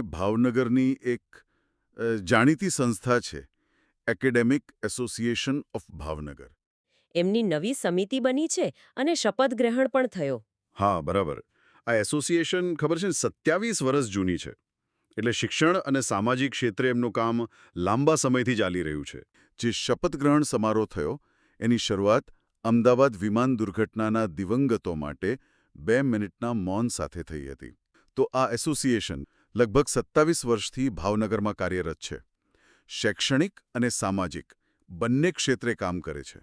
ભાવનગરની એક જાણીતી સંસ્થા છે એકેડેમિક એસોસિએશન ઓફ ભાવનગર. એમની નવી સમિતિ બની છે અને શપથ ગ્રહણ પણ થયો. હા બરાબર. આ એસોસિએશન ખબર છે સત્યાવીસ વર્ષ જૂની છે. એટલે શિક્ષણ અને સામાજિક ક્ષેત્રે એમનું કામ લાંબા સમયથી ચાલી રહ્યું છે. જે શપથ ગ્રહણ સમારોહ થયો એની શરૂઆત અમદાવાદ વિમાન દુર્ઘટનાના દિવંગતો માટે બે મિનિટના મૌન સાથે થઈ હતી. તો આ એસોસિએશન લગભગ સત્તાવીસ વર્ષથી ભાવનગરમાં કાર્યરત છે. શૈક્ષણિક અને સામાજિક બંને ક્ષેત્રે કામ કરે છે.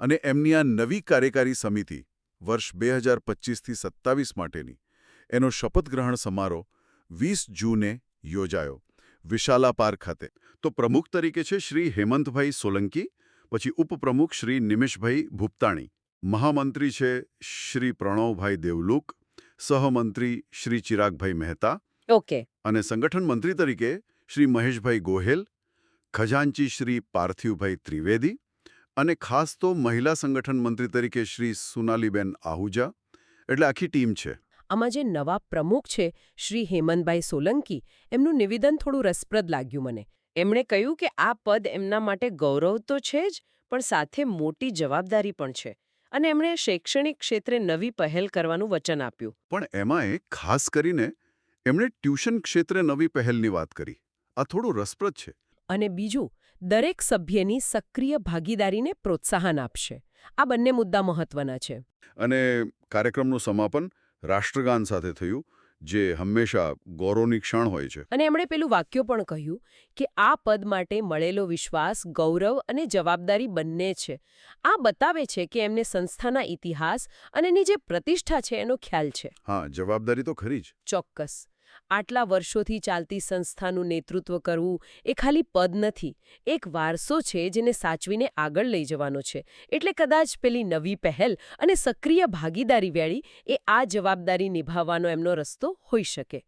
અને એમની આ નવી કાર્યકારી સમિતિ વર્ષ બે હજાર પચીસથી સત્તાવીસ માટેની એનો શપથગ્રહણ સમારોહ વીસ જૂને યોજાયો વિશાલા પાર્ક ખાતે. તો પ્રમુખ તરીકે છે શ્રી હેમંતભાઈ સોલંકી, પછી ઉપપ્રમુખ શ્રી નિમિષભાઈ ભૂપતાણી. મહામંત્રી છે શ્રી પ્રણવભાઈ દેવલુક, સહમંત્રી શ્રી ચિરાગભાઈ મહેતા ઓકે અને સંગઠન મંત્રી તરીકે શ્રી મહેશભાઈ ગોહેલ ખજાનચી શ્રી પાર્થિવભાઈ ત્રિવેદી અને ખાસ તો મહિલા સંગઠન મંત્રી તરીકે શ્રી સુનાલીબેન આહુજા એટલે આખી ટીમ છે. આમાં જે નવા પ્રમુખ છે શ્રી હેમંતભાઈ સોલંકી એમનું નિવેદન થોડું રસપ્રદ લાગ્યું મને. એમણે કહ્યું કે આ પદ એમના માટે ગૌરવ તો છે જ પણ સાથે મોટી જવાબદારી પણ છે. અને એમણે શૈક્ષણિક ક્ષેત્રે નવી પહેલ કરવાનું વચન આપ્યું. પણ એમાં એ ખાસ કરીને એમણે ટ્યુશન ક્ષેત્રે નવી પહેલની વાત કરી. આ થોડું રસપ્રદ છે. અને બીજું દરેક સભ્યની સક્રિય ભાગીદારીને પ્રોત્સાહન આપશે. આ બંને મુદ્દા મહત્વના છે. અને કાર્યક્રમનું સમાપન રાષ્ટ્રગાન સાથે થયું જે હંમેશા ગૌરવની ક્ષણ હોય છે. અને એમણે પેલું વાક્ય પણ કહ્યું કે આ પદ માટે મળેલો વિશ્વાસ ગૌરવ અને જવાબદારી બંને છે. આ બતાવે છે કે એમને સંસ્થાના ઇતિહાસ અને એની જે પ્રતિષ્ઠા છે એનો ખ્યાલ છે. હા જવાબદારી તો ખરી જ. ચોક્કસ. આટલા વર્ષોથી ચાલતી સંસ્થાનું નેતૃત્વ કરવું એ ખાલી પદ નથી, એક વારસો છે જેને સાચવીને આગળ લઈ જવાનો છે. એટલે કદાચ પેલી નવી પહેલ અને સક્રિય ભાગીદારી વેળી એ આ જવાબદારી નિભાવવાનો એમનો રસ્તો હોઈ શકે.